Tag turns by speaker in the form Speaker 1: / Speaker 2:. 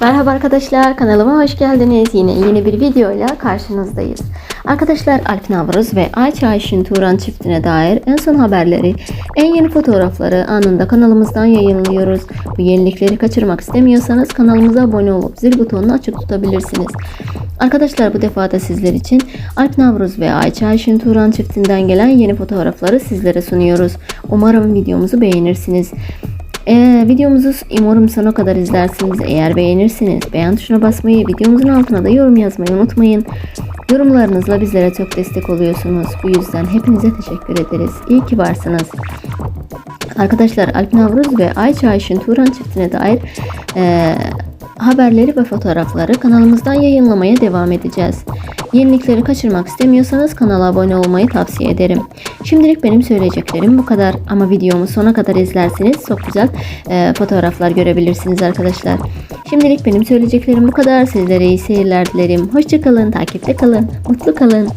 Speaker 1: Merhaba arkadaşlar kanalıma hoş geldiniz. Yine yeni bir videoyla karşınızdayız. Arkadaşlar Alp Navruz ve Ayça Ayşin Turan çiftine dair en son haberleri, en yeni fotoğrafları anında kanalımızdan yayınlıyoruz. Bu yenilikleri kaçırmak istemiyorsanız kanalımıza abone olup zil butonunu açık tutabilirsiniz. Arkadaşlar bu defa da sizler için Alp Navruz ve Ayça Ayşin Turan çiftinden gelen yeni fotoğrafları sizlere sunuyoruz. Umarım videomuzu beğenirsiniz. Ee, videomuzu umarım sona kadar izlersiniz. Eğer beğenirseniz beğen tuşuna basmayı, videomuzun altına da yorum yazmayı unutmayın. Yorumlarınızla bizlere çok destek oluyorsunuz. Bu yüzden hepinize teşekkür ederiz. İyi ki varsınız. Arkadaşlar Alp Navruz ve Ayça Ayşin Turan çiftine dair eee, haberleri ve fotoğrafları kanalımızdan yayınlamaya devam edeceğiz. Yenilikleri kaçırmak istemiyorsanız kanala abone olmayı tavsiye ederim. Şimdilik benim söyleyeceklerim bu kadar ama videomu sona kadar izlerseniz çok güzel eee, fotoğraflar görebilirsiniz arkadaşlar. Şimdilik benim söyleyeceklerim bu kadar. Sizlere iyi seyirler dilerim. Hoşçakalın, takipte kalın, mutlu kalın.